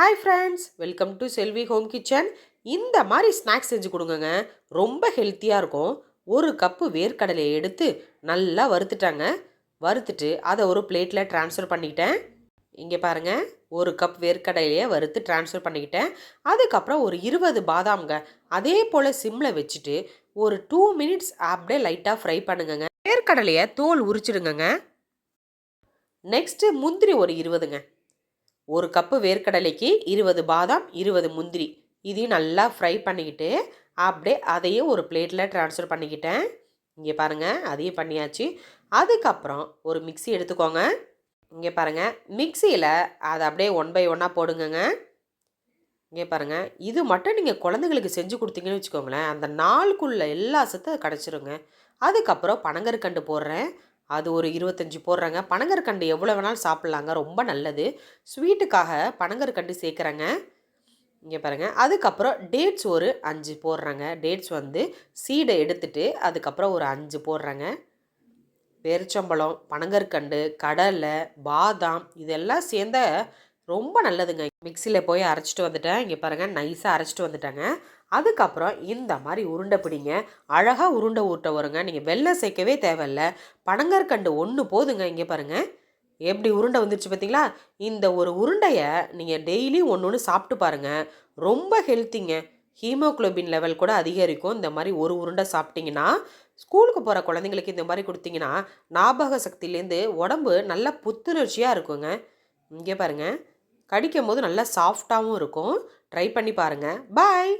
Hi friends welcome to Selvi home kitchen இந்த மாதிரி snacks செஞ்சு கொடுங்கங்க. ரொம்ப ஹெல்த்தியாக இருக்கும். ஒரு கப்பு வேர்க்கடலையை எடுத்து நல்லா வறுத்துட்டாங்க. வறுத்துட்டு அதை ஒரு பிளேட்டில் ட்ரான்ஸ்ஃபர் பண்ணிக்கிட்டேன். இங்கே பாருங்கள் ஒரு கப் வேர்க்கடலையை வறுத்து ட்ரான்ஸ்ஃபர் பண்ணிக்கிட்டேன். அதுக்கப்புறம் ஒரு இருபது பாதாம்ங்க. அதே போல் சிம்மில் வச்சுட்டு ஒரு டூ மினிட்ஸ் அப்படியே லைட்டாக ஃப்ரை பண்ணுங்கங்க. வேர்க்கடலையை தோல் உரிச்சிடுங்கங்க. நெக்ஸ்ட்டு முந்திரி ஒரு இருபதுங்க. ஒரு கப்பு வேர்க்கடலைக்கு இருபது பாதாம் இருபது முந்திரி. இதையும் நல்லா ஃப்ரை பண்ணிக்கிட்டு அப்படியே அதையும் ஒரு பிளேட்டில் ட்ரான்ஸ்ஃபர் பண்ணிக்கிட்டேன். இங்கே பாருங்கள் அதையும் பண்ணியாச்சு. அதுக்கப்புறம் ஒரு மிக்சி எடுத்துக்கோங்க. இங்கே பாருங்கள் மிக்சியில் அதை அப்படியே ஒன் பை ஒன்னாக போடுங்கங்க. இங்கே பாருங்கள் இது மட்டும் நீங்கள் குழந்தைங்களுக்கு செஞ்சு கொடுத்தீங்கன்னு வச்சுக்கோங்களேன் அந்த நாளுக்குள்ளே எல்லா சத்தும் கிடச்சிருங்க. அதுக்கப்புறம் பனங்கற்கண்டு போடுறேன். அது ஒரு இருபத்தஞ்சி போடுறேங்க. பனங்கற்கண்டு எவ்வளோ வேணாலும் சாப்பிட்லாங்க. ரொம்ப நல்லது. ஸ்வீட்டுக்காக பனங்கற்கண்டு சேர்க்குறேங்க. இங்கே பாருங்கள் அதுக்கப்புறம் டேட்ஸ் ஒரு அஞ்சு போடுறாங்க. டேட்ஸ் வந்து சீடை எடுத்துட்டு அதுக்கப்புறம் ஒரு அஞ்சு போடுறேங்க. பேரிச்சம்பழம் பனங்கற்கண்டு கடலை பாதாம் இதெல்லாம் சேர்ந்த ரொம்ப நல்லதுங்க. மிக்சியில் போய் அரைச்சிட்டு வந்துட்டேன். இங்கே பாருங்கள் நைஸாக அரைச்சிட்டு வந்துட்டேங்க. அதுக்கப்புறம் இந்த மாதிரி உருண்டை பிடிங்க. அழகாக உருண்டை ஊட்ட வருங்க. நீங்கள் வெள்ளம் சேர்க்கவே தேவையில்ல. பனங்கற்கண்டு ஒன்று போதுங்க இங்கே பாருங்கள் எப்படி உருண்டை வந்துருச்சு பார்த்தீங்களா இந்த ஒரு உருண்டையை நீங்கள் டெய்லி ஒன்று ஒன்று சாப்பிட்டு பாருங்கள் ரொம்ப ஹெல்த்திங்க ஹீமோக்ளோபின் லெவல் கூட அதிகரிக்கும். இந்த மாதிரி ஒரு உருண்டை சாப்பிட்டிங்கன்னா ஸ்கூலுக்கு போகிற குழந்தைங்களுக்கு இந்த மாதிரி கொடுத்தீங்கன்னா ஞாபக சக்தியிலேருந்து உடம்பு நல்லா புத்துணர்ச்சியாக இருக்குங்க. இங்கே பாருங்கள் கடிக்கும் போது நல்லா சாஃப்டாகவும் இருக்கும். ட்ரை பண்ணி பாருங்கள் பாய்